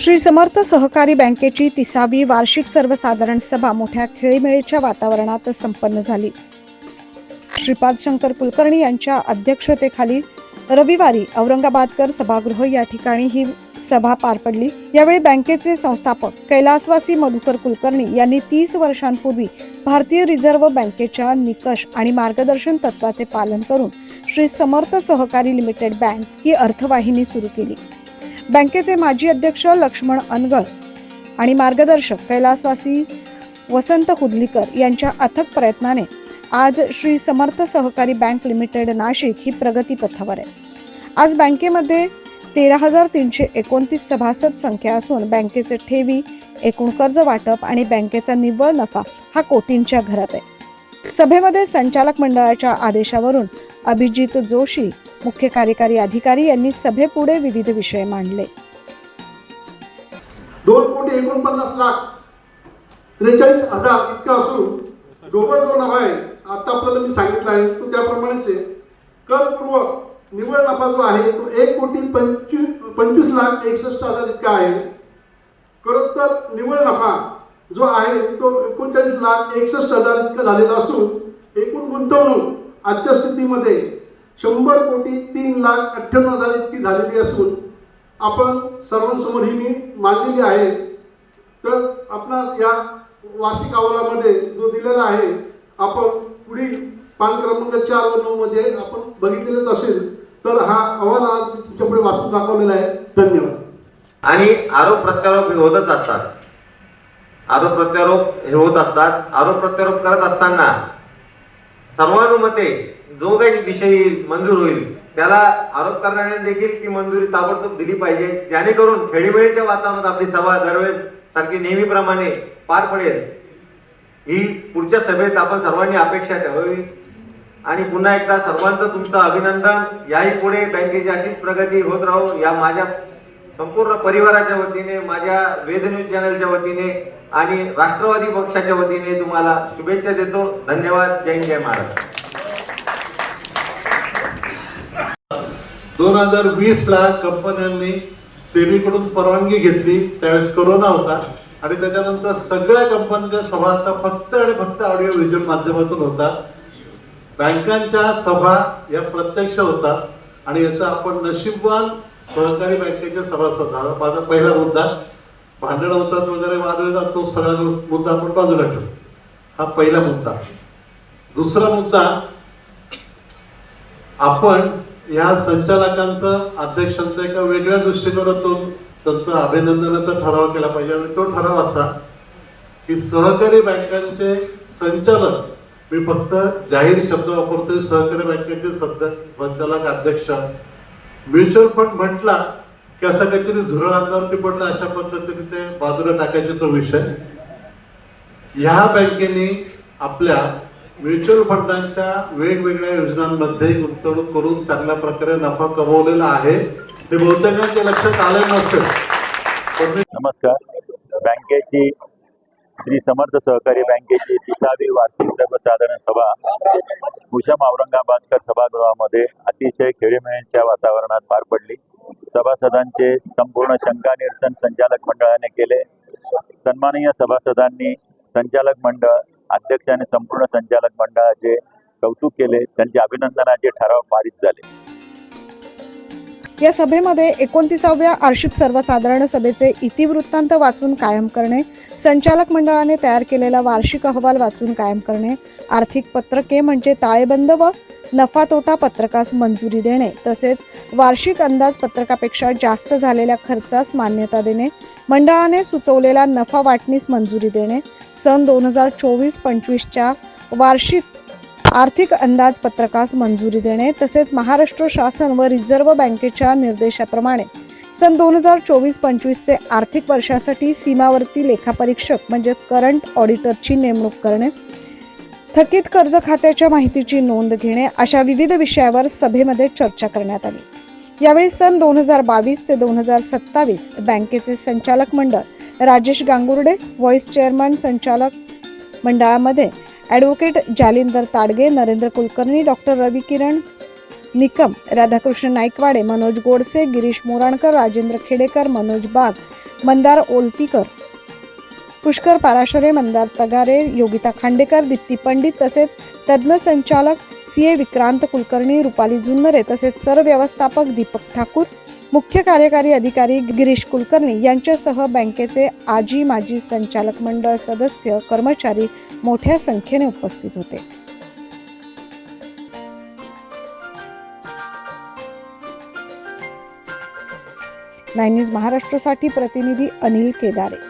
श्री समर्थ सहकारी बँकेची तिसावी वार्षिक सर्वसाधारण सभा मोठ्या खेळीमेळीच्या वातावरणात संपन्न झाली. श्रीपाद शंकर कुलकर्णी यांच्या अध्यक्षतेखाली रविवारी औरंगाबादकर सभागृह या ठिकाणी ही सभा पार पडली. यावेळी बँकेचे संस्थापक कैलासवासी मधुकर कुलकर्णी यांनी तीस वर्षांपूर्वी भारतीय रिझर्व्ह बँकेच्या निकष आणि मार्गदर्शन तत्वाचे पालन करून श्री समर्थ सहकारी लिमिटेड बँक ही अर्थवाहिनी सुरू केली. बँकेचे माजी अध्यक्ष लक्ष्मण अनगळ आणि मार्गदर्शक कैलासवासी वसंत हुदलीकर यांच्या अथक प्रयत्नाने आज श्री समर्थ सहकारी बँक लिमिटेड नाशिक ही प्रगतीपथावर आहे. आज बँकेमध्ये तेरा हजार तीनशे एकोणतीस सभासद संख्या असून बँकेचे ठेवी एकूण कर्ज वाटप आणि बँकेचा निव्वळ नफा हा कोटींच्या घरात आहे. सभेमध्ये संचालक मंडळाच्या आदेशावरून अभिजित जोशी मुख्य कार्यकारी अधिकारी यांनी सभेपुढे विविध विषय मांडले. दोन कोटी एकोणपन्नास लाख त्रेचाळीस हजार इतकं असून ग्लोबल जो नफा आहे आतापर्यंत मी सांगितलं आहे तो त्याप्रमाणेच आहे. करपूर्व निव्वळ नफा जो आहे तो एक कोटी पंचवीस पंचवीस लाख एकसष्ट हजार इतका आहे. करोत्तर निव्वळ नफा जो आहे तो एकोणचाळीस लाख एकसष्ट हजार इतका झालेला असून एकूण गुंतवणूक आजच्या स्थितीमध्ये शंभर कोटी तीन लाख अठ्ठ्याण्णव हजार इतकी झालेली असून आपण सर्वांसमोर ही मी मांडलेली आहे. तर आपणास या वार्षिक अहवालामध्ये जो दिलेला आहे आपण पुढील पान क्रमांक चार व नऊमध्ये आपण बघितलेलंच असेल तर हा अहवाल आज तुमच्यापुढे वाचून दाखवलेला आहे. धन्यवाद. आणि आरोप प्रत्यारोप हे होतच असतात. आरोप प्रत्यारोप हे होत असतात. आरोप प्रत्यारोप करत असताना सर्वानुमते जो काही विषयी मंजूर होईल त्याला आरोप करणाऱ्याने देखील ती मंजुरी ताबडतोब दिली पाहिजे. जेणेकरून खेळीमेळीच्या वातावरणात आपली सभा दरवेळेस सारखी नेहमीप्रमाणे पार पडेल. ही पुढच्या सभेत आपण सर्वांनी अपेक्षा ठेवावी. आणि पुन्हा एकदा सर्वांचं तुमचं अभिनंदन. याही पुढे बँकेची अशीच प्रगती होत राहू या माझ्या संपूर्ण परिवाराच्या वतीने माझ्या वेद न्यूज चॅनलच्या वतीने आणि राष्ट्रवादी पक्षाच्या वतीने तुम्हाला शुभेच्छा देतो. धन्यवाद. जय जय महाराज दोन हजार वीस ला कंपन्यांनी सेबीकडून परवानगी घेतली. त्यावेळेस कोरोना होता. आणि त्याच्यानंतर सगळ्या कंपन्यांच्या सभा आता फक्त आणि फक्त ऑडिओ व्हिज्युअल माध्यमातून होतात बँकांच्या सभा या प्रत्यक्ष होतात आणि याचा आपण नशीबवान सहकारी बँकेच्या सभासद माझा पहिला मुद्दा भांडण होतात वगैरे वाद होतात तो सगळा मुद्दा आपण बाजूला ठेवू. हा पहिला मुद्दा. दुसरा मुद्दा आपण या संचालकांचं अध्यक्षांचं एका वेगळ्या दृष्टिकोनातून त्यांचं अभिनंदनाचा ठराव केला पाहिजे. आणि तो ठराव असा की सहकारी बँकांचे संचालक मी फक्त जाहीर शब्द वापरतोय सहकारी बँकेचे सध्या संचालक अध्यक्ष म्युच्युअल फंड म्हटला की असा काहीतरी झुरळ अंगावरती पडलं अशा पद्धतीने ते बाजूला टाकायचे तो विषय. ह्या बँकेने आपल्या म्युच्युअल फंडांच्या वेगवेगळ्या योजनांमध्ये गुंतवणूक करून चांगल्या प्रकारे नफा कमवलेला आहे. ते बहुतेकांच्या लक्षात आलं नसेल नमस्कार. बँकेची श्री समर्थ सहकारी बँकेची तिसावी वार्षिक सर्वसाधारण सभा भूषम औरंगाबादकर सभागृहामध्ये अतिशय खेळीमेळीच्या वातावरणात पार पडली. सभासदांचे संपूर्ण शंका निरसन संचालक मंडळाने केले. सन्माननीय सभासदांनी संचालक मंडळ अध्यक्षाने संपूर्ण संचालक मंडळाचे कौतुक केले. त्यांचे अभिनंदनाचे ठराव पारित झाले. या सभेमध्ये एकोणतीसाव्या वार्षिक सर्वसाधारण सभेचे इतिवृत्तांत वाचून कायम करणे संचालक मंडळाने तयार केलेला वार्षिक अहवाल वाचून कायम करणे आर्थिक पत्रके म्हणजे ताळेबंद व नफा तोटा पत्रकास मंजुरी देणे तसेच वार्षिक अंदाज पत्रकापेक्षा जास्त झालेल्या खर्चास मान्यता देणे मंडळाने सुचवलेला नफा वाटणीस मंजुरी देणे सन दोन हजार चोवीस पंचवीसच्या वार्षिक आर्थिक अंदाजपत्रकास मंजुरी देणे तसेच महाराष्ट्र शासन व रिझर्व्ह बँकेच्या निर्देशाप्रमाणे सन दोन हजार चोवीस पंचवीसचे आर्थिक वर्षासाठी सीमावर्ती लेखापरीक्षक म्हणजे करंट ऑडिटरची नेमणूक करणे थकीत कर्ज खात्याच्या माहितीची नोंद घेणे अशा विविध विषयावर सभेमध्ये चर्चा करण्यात आली. यावेळी सन दोन हजार बावीस ते दोन हजार सत्तावीस बँकेचे संचालक मंडळ राजेश गांगुर्डे व्हाईस चेअरमन संचालक मंडळामध्ये ॲडव्होकेट जालिंदर ताडगे नरेंद्र कुलकर्णी डॉक्टर रवी किरण निकम राधाकृष्ण नाईकवाडे मनोज गोडसे गिरीश मोराणकर राजेंद्र खेडेकर मनोज बाग मंदार ओलतीकर पुष्कर पाराशरे मंदार तगारे योगिता खांडेकर दिप्ती पंडित तसेच तज्ज्ञ संचालक सी ए विक्रांत कुलकर्णी रुपाली जुन्नरे तसेच सरव्यवस्थापक दीपक ठाकूर मुख्य कार्यकारी अधिकारी गिरीश कुलकर्णी यांच्यासह बँकेचे आजी माजी संचालक मंडळ सदस्य कर्मचारी मोठ्या संख्येने उपस्थित होते. नाईन न्यूज महाराष्ट्रासाठी प्रतिनिधी अनिल केदारे.